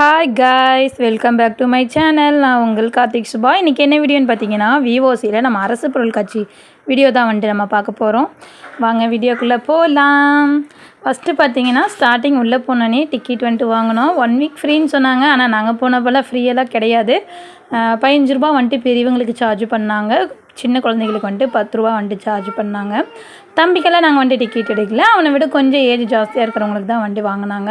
Hi guys welcome back to my channel நான் உங்கள் கார்த்திக் சுபா. இன்றைக்கி என்ன வீடியோன்னு பார்த்தீங்கன்னா விவோசியில் நம்ம அரசு பொருள் காட்சி வீடியோ தான் வந்துட்டு நம்ம பார்க்க போகிறோம் வாங்க வீடியோக்குள்ளே போகலாம் ஃபஸ்ட்டு பார்த்தீங்கன்னா ஸ்டார்டிங் உள்ளே போனோன்னே டிக்கெட் வந்துட்டு வாங்கினோம். ஒன் வீக் ஃப்ரீன்னு சொன்னாங்க. ஆனால் நாங்கள் போனப்போல் ஃப்ரீயெல்லாம் கிடையாது. பதினஞ்சு ரூபா வந்துட்டு பெரியவங்களுக்கு சார்ஜ் பண்ணாங்க. சின்ன குழந்தைங்களுக்கு வந்துட்டு பத்து ரூபா வந்துட்டு சார்ஜ் பண்ணாங்க. தம்பிக்கெல்லாம் நாங்கள் வந்துட்டு டிக்கெட் எடுக்கல. அவனை விட கொஞ்சம் ஏஜ் ஜாஸ்தியாக இருக்கிறவங்களுக்கு தான் வந்துட்டு வாங்கினாங்க.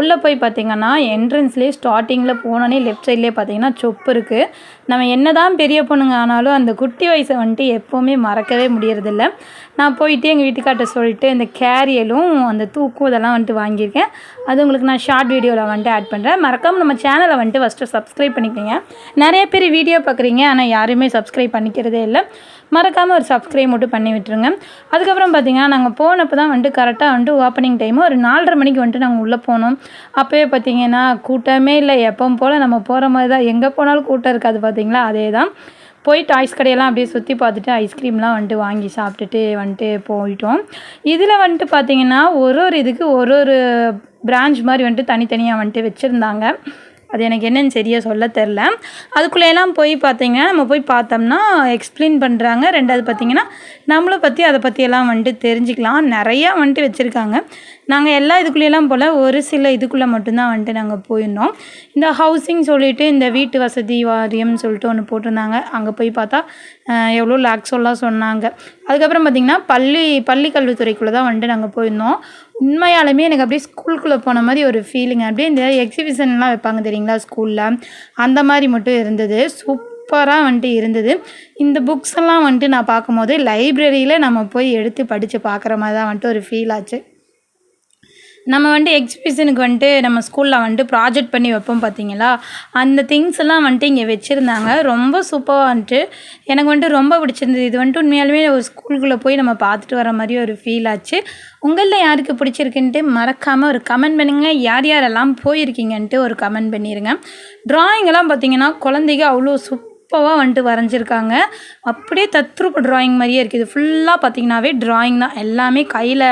உள்ளே போய் பார்த்தீங்கன்னா என்ட்ரன்ஸ்லேயே ஸ்டார்டிங்கில் போனோன்னே லெஃப்ட் சைட்லேயே பார்த்தீங்கன்னா சொப்பு இருக்குது நம்ம என்ன தான் பெரிய பொண்ணுங்க ஆனாலும் அந்த குட்டி வயசை வந்துட்டு எப்போவுமே மறக்கவே முடியறதில்ல. நான் போயிட்டு எங்கள் வீட்டுக்கார்ட்ட சொல்லிட்டு இந்த கேரியலும் அந்த தூக்கும் இதெல்லாம் வந்துட்டு வாங்கியிருக்கேன். அது உங்களுக்கு நான் ஷார்ட் வீடியோவில் வந்துட்டு ஆட் பண்ணுறேன் மறக்காமல் நம்ம சேனலை வந்துட்டு ஃபஸ்ட்டு சப்ஸ்கிரைப் பண்ணிக்கோங்க. நிறைய பேர் வீடியோ பார்க்குறீங்க ஆனால் யாருமே சப்ஸ்கிரைப் பண்ணிக்கிறதே இல்லை. மறக்காமல் ஒரு சப்ஸ்கிரைப் மட்டும் பண்ணி விட்டுருங்க. அதுக்கப்புறம் பார்த்தீங்கன்னா நாங்கள் போனப்போ தான் வந்துட்டு கரெக்டாக வந்துட்டு ஓப்பனிங் டைமு ஒரு நாலரை மணிக்கு வந்துட்டு நாங்கள் உள்ளே போனோம். அப்போவே பார்த்திங்கன்னா கூட்டமே இல்லை. எப்பவும் போல் நம்ம போகிற மாதிரி தான். எங்கே போனாலும் கூட்டம் இருக்காது பார்த்தீங்களா அதே தான். போய் டாய்ஸ் கடையெல்லாம் அப்படியே சுற்றி பார்த்துட்டு ஐஸ்கிரீம்லாம் வந்துட்டு வாங்கி சாப்பிட்டுட்டு வந்துட்டு போயிட்டோம். இதில் வந்துட்டு பார்த்தீங்கன்னா ஒரு ஒரு இதுக்கு ஒரு ஒரு பிரான்ச் மாதிரி வந்துட்டு தனித்தனியாக வந்துட்டு வச்சுருந்தாங்க. அது எனக்கு என்னன்னு சரியாக சொல்ல தெரில அதுக்குள்ளேலாம் போய் பார்த்தீங்கன்னா நம்ம போய் பார்த்தோம்னா எக்ஸ்பிளைன் பண்ணுறாங்க ரெண்டாவது பார்த்தீங்கன்னா நம்மளை பற்றி அதை பற்றியெல்லாம் வந்துட்டு தெரிஞ்சுக்கலாம். நிறையா வந்துட்டு வச்சுருக்காங்க. நாங்கள் எல்லா இதுக்குள்ளேயெல்லாம் போல் ஒரு சில இதுக்குள்ளே மட்டும்தான் வந்துட்டு நாங்கள் போயிருந்தோம். இந்த ஹவுசிங் சொல்லிட்டு இந்த வீட்டு வசதி வாரியம்னு சொல்லிட்டு ஒன்று போட்டிருந்தாங்க. அங்கே போய் பார்த்தா எவ்வளோ லேக்ஸ் எல்லாம் சொன்னாங்க. அதுக்கப்புறம் பார்த்திங்கன்னா பள்ளி பள்ளி கல்வித்துறைக்குள்ளே தான் வந்துட்டு நாங்கள் போயிருந்தோம். உண்மையாலுமே எனக்கு அப்படியே ஸ்கூலுக்குள்ளே போன மாதிரி ஒரு ஃபீலிங் அப்படியே இந்த எக்ஸிபிஷன்லாம் வைப்பாங்க தெரியுங்களா ஸ்கூலில் அந்த மாதிரி மட்டும் இருந்தது. சூப்பராக வந்துட்டு இருந்தது. இந்த புக்ஸ் எல்லாம் வந்துட்டு நான் பார்க்கும்போது லைப்ரரியில் நம்ம போய் எடுத்து படித்து பார்க்குற மாதிரி தான் வந்துட்டு ஒரு ஃபீல் ஆச்சு. நம்ம வந்துட்டு எக்ஸிபிஷனுக்கு வந்துட்டு நம்ம ஸ்கூலில் வந்துட்டு ப்ராஜெக்ட் பண்ணி வைப்போம் பார்த்தீங்களா? அந்த திங்ஸ் எல்லாம் வந்துட்டு இங்கே வச்சுருந்தாங்க. ரொம்ப சூப்பராக வந்துட்டு எனக்கு வந்துட்டு ரொம்ப பிடிச்சிருந்தது. இது வந்துட்டு உண்மையாலுமே ஒரு ஸ்கூலுக்குள்ளே போய் நம்ம பார்த்துட்டு வர மாதிரி ஒரு ஃபீல் ஆச்சு. உங்களில் யாருக்கு பிடிச்சிருக்குன்ட்டு மறக்காமல் ஒரு கமெண்ட் பண்ணுங்கள் யார் யாரெல்லாம் போயிருக்கீங்கன்ட்டு ஒரு கமெண்ட் பண்ணிடுங்க ட்ராயிங்கெல்லாம் பார்த்தீங்கன்னா குழந்தைங்க அவ்வளோ சூப் சூப்பராக வந்துட்டு வரைஞ்சிருக்காங்க. அப்படியே தத்ரூப ட்ராயிங் மாதிரியே இருக்குது இது ஃபுல்லாக பார்த்தீங்கன்னாவே ட்ராயிங் தான். எல்லாமே கையில்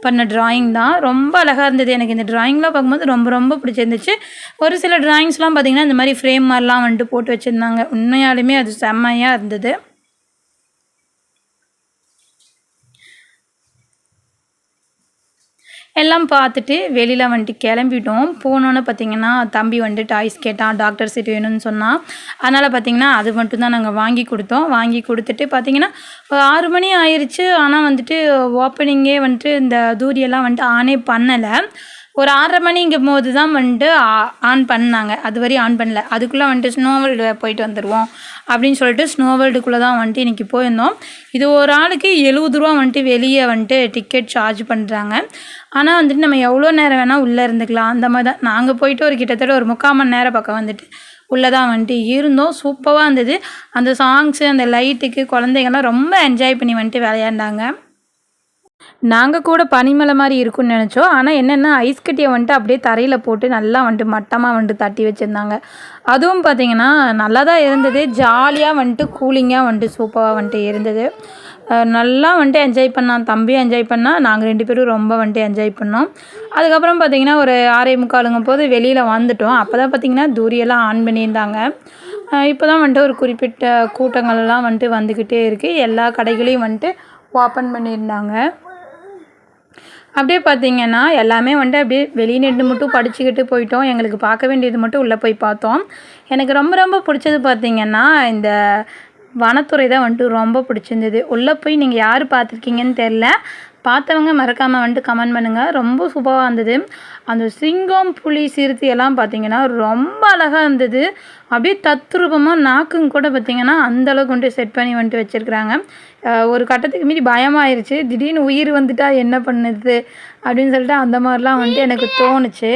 பண்ண ட்ராயிங் தான். ரொம்ப அழகாக இருந்தது. எனக்கு இந்த ட்ராயிங்லாம் பார்க்கும்போது ரொம்ப ரொம்ப பிடிச்சிருந்துச்சு. ஒரு சில ட்ராயிங்ஸ்லாம் பார்த்திங்கன்னா இந்த மாதிரி ஃப்ரேம் மாதிரிலாம் வந்துட்டு போட்டு வச்சுருந்தாங்க. உண்மையாலுமே அது செம்மையாக இருந்தது. எல்லாம் பார்த்துட்டு வெளியில் வந்துட்டு கிளம்பிட்டோம். போனோன்னு பார்த்தீங்கன்னா தம்பி வந்துட்டு டாய்ஸ் கேட்டான் டாக்டர் சீட் வேணும்னு சொன்னான். அதனால் பார்த்தீங்கன்னா அது மட்டும் தான் நாங்கள் வாங்கி கொடுத்தோம். வாங்கி கொடுத்துட்டு பார்த்தீங்கன்னா ஆறு மணி ஆயிடுச்சு ஆனால் வந்துட்டு ஓப்பனிங்கே வந்துட்டு இந்த தூரியெல்லாம் வந்துட்டு ஆனே பண்ணலை. ஒரு ஆறரை மணிங்கும் போது தான் வந்துட்டு ஆ- ஆன் பண்ணாங்க. அது வரையும் ஆன் பண்ணல. அதுக்குள்ளே வந்துட்டு ஸ்னோ வேர்ல்டு போயிட்டு வந்துடுவோம் அப்படின்னு சொல்லிட்டு ஸ்னோ வேர்ல்டுக்குள்ளே தான் வந்துட்டு இன்றைக்கி போயிருந்தோம். இது ஒரு ஆளுக்கு எழுபது ரூபா வந்துட்டு வெளியே வந்துட்டு டிக்கெட் சார்ஜ் பண்ணுறாங்க ஆனால் வந்துட்டு நம்ம எவ்வளோ நேரம் வேணால் உள்ளே இருந்துக்கலாம். அந்த மாதிரி தான் நாங்கள் போயிட்டு ஒரு கிட்டத்தட்ட ஒரு முக்கால் மணி நேரம் பக்கம் வந்துட்டு உள்ளே தான் வந்துட்டு இருந்தோம். சூப்பராக இருந்தது. அந்த சாங்ஸு அந்த லைட்டுக்கு குழந்தைங்கள்லாம் ரொம்ப என்ஜாய் பண்ணி வந்துட்டு விளையாண்டாங்க. நாங்கள் கூட பனிமலை மாதிரி இருக்கும்னு நினச்சோம். ஆனால் என்னென்னா ஐஸ் கட்டியை வந்துட்டு அப்படியே தரையில் போட்டு நல்லா வந்துட்டு மட்டமாக வந்துட்டு தட்டி வச்சுருந்தாங்க. அதுவும் பார்த்திங்கன்னா நல்லா தான் இருந்தது ஜாலியாக வந்துட்டு கூலிங்காக வந்துட்டு சூப்பராக வந்துட்டு இருந்தது. நல்லா வந்துட்டு என்ஜாய் பண்ணான். தம்பியும் என்ஜாய் பண்ணால் நாங்கள் ரெண்டு பேரும் ரொம்ப வந்துட்டு என்ஜாய் பண்ணோம். அதுக்கப்புறம் பார்த்தீங்கன்னா ஒரு ஆறே முக்காலுங்க போது வெளியில் வந்துட்டோம். அப்போ தான் பார்த்தீங்கன்னா தூரியெல்லாம் ஆன் பண்ணியிருந்தாங்க. இப்போ தான் வந்துட்டு ஒரு குறிப்பிட்ட கூட்டங்கள்லாம் வந்துட்டு வந்துக்கிட்டே இருக்குது எல்லா கடைகளையும் வந்துட்டு ஓப்பன் பண்ணியிருந்தாங்க. அப்படியே பார்த்தீங்கன்னா எல்லாமே வந்துட்டு அப்படியே வெளியே நின்று மட்டும் படிச்சுக்கிட்டு போயிட்டோம். எங்களுக்கு பார்க்க வேண்டியது மட்டும் உள்ளே போய் பார்த்தோம். எனக்கு ரொம்ப ரொம்ப பிடிச்சது பார்த்திங்கன்னா இந்த வனத்துறை தான் வந்துட்டு ரொம்ப பிடிச்சிருந்தது. உள்ளே போய் நீங்கள் யார் பார்த்துருக்கீங்கன்னு தெரில பார்த்தவங்க மறக்காமல் வந்துட்டு கமெண்ட் பண்ணுங்கள் ரொம்ப சூப்பராக இருந்தது. அந்த சிங்கம் புலி சிறுத்தை எல்லாம் பார்த்தீங்கன்னா ரொம்ப அழகாக இருந்தது. அப்படியே தத்ரூபமாக நாக்குங்க கூட பார்த்திங்கன்னா அந்தளவுக்கு வந்துட்டு செட் பண்ணி வந்துட்டு வச்சுருக்குறாங்க. ஒரு கட்டத்துக்கு மீறி பயமாயிருச்சு. திடீர்னு உயிர் வந்துட்டா என்ன பண்ணுது? அப்படின்னு சொல்லிட்டு அந்த மாதிரிலாம் வந்துட்டு எனக்கு தோணுச்சு.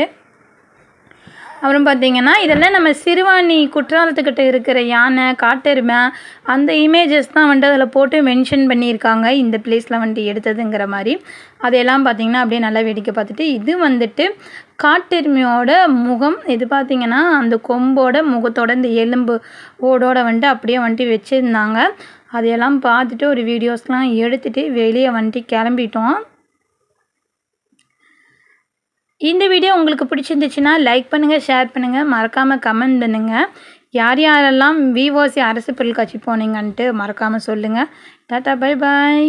அப்புறம் பார்த்தீங்கன்னா இதெல்லாம் நம்ம சிறுவாணி குற்றாலத்துக்கிட்ட இருக்கிற யானை காட்டெருமை அந்த இமேஜஸ் தான் வந்துட்டு அதில் போட்டு மென்ஷன் பண்ணியிருக்காங்க. இந்த பிளேஸில் வந்துட்டு எடுத்ததுங்கிற மாதிரி. அதையெல்லாம் பார்த்தீங்கன்னா அப்படியே நல்லா வேடிக்கை பார்த்துட்டு இது வந்துட்டு காட்டெருமையோட முகம். இது பார்த்திங்கன்னா அந்த கொம்போட முகத்தோட இந்த எலும்பு ஓடோட வந்துட்டு அப்படியே வந்துட்டு வச்சுருந்தாங்க. அதையெல்லாம் பார்த்துட்டு ஒரு வீடியோஸ்லாம் எடுத்துகிட்டு வெளியே வந்துட்டு கிளம்பிட்டோம். இந்த வீடியோ உங்களுக்கு பிடிச்சிருந்துச்சுன்னா லைக் பண்ணுங்கள் ஷேர் பண்ணுங்கள் மறக்காமல் கமெண்ட் பண்ணுங்கள் யார் யாரெல்லாம் விஓசி அரசு பொருட்காட்சி போனீங்கன்ட்டு மறக்காமல் சொல்லுங்கள் டாட்டா பை பாய்